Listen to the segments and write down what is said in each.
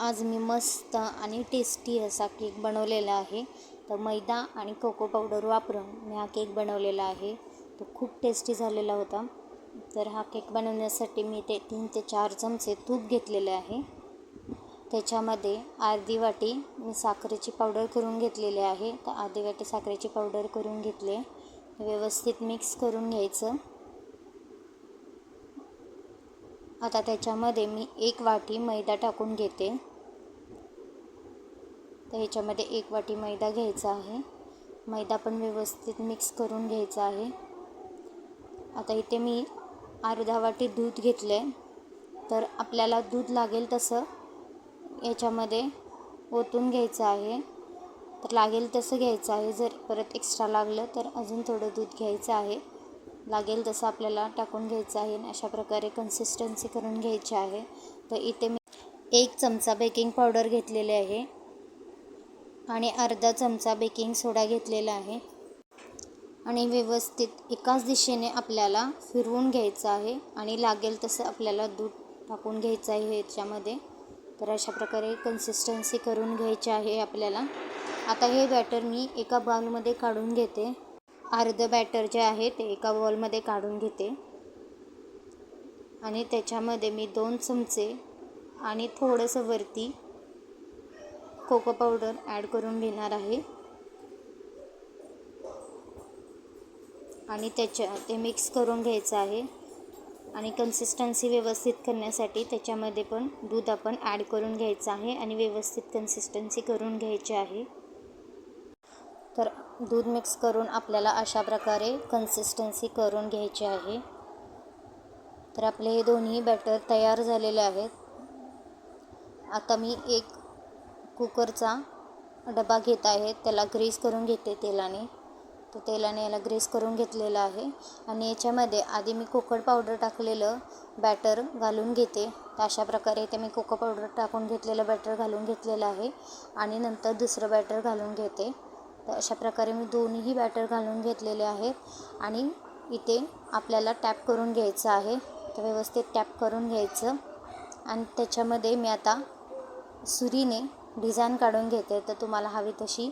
आज मी मस्त आणि टेस्टी असा केक बनवलेला आहे. तर मैदा आणि कोको पावडर वापरून मी हा केक बनवलेला आहे. तो खूप टेस्टी झालेला होता. तर हा केक बनवण्यासाठी मी ते तीन ते चार चमचे तूप घेतलेले आहे. त्याच्यामध्ये अर्धी वाटी मी साखरेची पावडर करून घेतलेली आहे. तर अर्धी वाटी साखरेची पावडर करून घेतली. व्यवस्थित मिक्स करून घ्यायचं. आता त्याच्यामध्ये मी एक वाटी मैदा टाकून घेते. तर ह्याच्यामध्ये एक वाटी मैदा घ्यायचा आहे. मैदा पण व्यवस्थित मिक्स करून घ्यायचा आहे. आता इथे मी अर्धा वाटी दूध घेतले तर आपल्याला दूध लागेल तसं याच्यामध्ये ओतून घ्यायचं आहे. तर लागेल तसं घ्यायचं आहे. जर परत एक्स्ट्रा लागलं तर अजून थोडं दूध घ्यायचं आहे. लागेल तसं आपल्याला टाकून घ्यायचं आहे आणि अशा प्रकारे कन्सिस्टन्सी करून घ्यायची आहे. तर इथे मी एक चमचा बेकिंग पावडर घेतलेले आहे आणि अर्धा चमचा बेकिंग सोडा घेतलेला आहे. आणि व्यवस्थित एकाच दिशेने आपल्याला फिरवून घ्यायचं आहे आणि लागेल तसं आपल्याला दूध टाकून घ्यायचं आहे ह्याच्यामध्ये. तर अशा प्रकारे कन्सिस्टन्सी करून घ्यायची आहे आपल्याला. आता हे बॅटर मी एका बाउलमध्ये काढून घेते. अर्धं बॅटर जे आहे ते एका बॉलमध्ये काढून घेते. आणि त्याच्यामध्ये मी दोन चमचे आणि थोडंसं वरती कोको पावडर ॲड करून घेणार आहे. आणि त्याच्या ते मिक्स करून घ्यायचं आहे. आणि कन्सिस्टन्सी व्यवस्थित करण्यासाठी त्याच्यामध्ये पण दूध आपण ॲड करून घ्यायचं आहे आणि व्यवस्थित कन्सिस्टन्सी करून घ्यायची आहे. तर दूध मिक्स करून आपल्याला अशा प्रकारे कन्सिस्टन्सी करून घ्यायची आहे. तर आपले हे दोन्ही बॅटर तयार झालेले आहेत. आता मी एक कुकरचा डबा घेत आहे. त्याला ग्रीस करून घेते तेलाने. तर तेलाने याला ग्रीस करून घेतलेलं आहे. आणि याच्यामध्ये आधी मी कोकड पावडर टाकलेलं बॅटर घालून घेते. तर अशा प्रकारे ते मी कोको पावडर टाकून घेतलेलं बॅटर घालून घेतलेलं आहे. आणि नंतर दुसरं बॅटर घालून घेते. तर अशा प्रकारे मी दोन्हीही बॅटर घालून घेतलेले आहेत. आणि इथे आपल्याला टॅप करून घ्यायचं आहे. तर व्यवस्थित टॅप करून घ्यायचं. आणि त्याच्यामध्ये मी आता सुरीने डिझाईन काढून घेते. तर तुम्हाला हवी तशी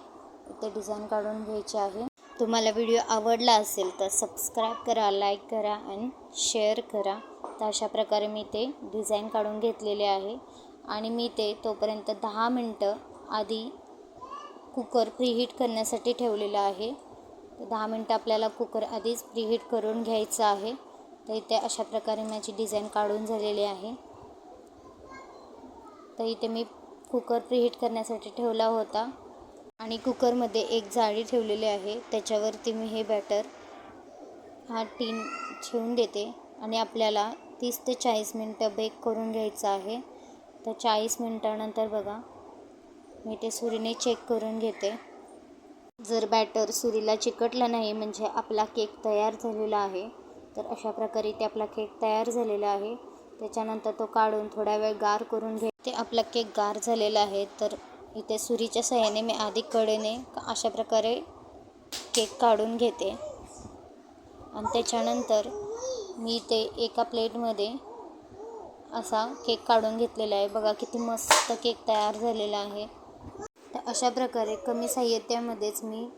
इथे डिझाईन काढून घ्यायची आहे. तुम्हाला व्हिडिओ आवडला असेल तर सबस्क्राईब करा लाईक करा आणि शेअर करा. तर अशा प्रकारे मी ते डिझाईन काढून घेतलेले आहे. आणि मी ते तोपर्यंत दहा मिनटं आधी कुकर प्रीहीट करण्यासाठी ठेवलेलं आहे. तर दहा मिनटं आपल्याला कुकर आधीच प्रीहीट करून घ्यायचं आहे. तर इथे अशा प्रकारे माझी डिझाईन काढून झालेली आहे. तर इथे मी कुकर प्रीहीट करण्यासाठी ठेवला होता. आणि कुकरमध्ये एक जाळी ठेवलेली आहे. त्याच्यावरती मी हे बॅटर हा टीन ठेवून देते. आणि आपल्याला तीस ते चाळीस मिनटं बेक करून घ्यायचं आहे. तर चाळीस मिनटानंतर बघा मी ते सुरीने चेक करून घेते. जर बॅटर सुरीला चिकटलं नाही म्हणजे आपला केक तयार झालेला आहे तर अशा प्रकारे ते आपला केक तयार झालेला आहे. त्याच्यानंतर तो काढून थोडा वेळ गार करून घे. ते आपला केक गार झालेला आहे तर इथे सुरीच्या सहाय्याने मी आधी कडेने अशा प्रकारे केक काढून घेते. आणि त्याच्यानंतर मी ते एका प्लेटमध्ये असा केक काढून घेतलेला आहे. बघा किती मस्त केक तयार झालेला आहे. अशा प्रकारे कमी साहित्यामध्येच मी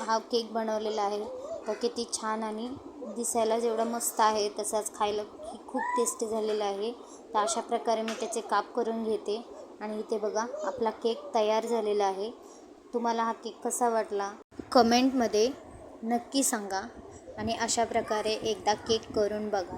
हा केक बनवलेला आहे. तर किती छान आणि दिसायला जेवढा मस्त आहे तसाच खायला खूप टेस्टी झालेला आहे. तर अशा प्रकारे मी त्याचे काप करून घेते. आणि इथे बघा आपला केक तयार झालेला आहे. तुम्हाला हा केक कसा वाटला? कमेंटमध्ये नक्की सांगा. आणि अशा प्रकारे एकदा केक करून बघा.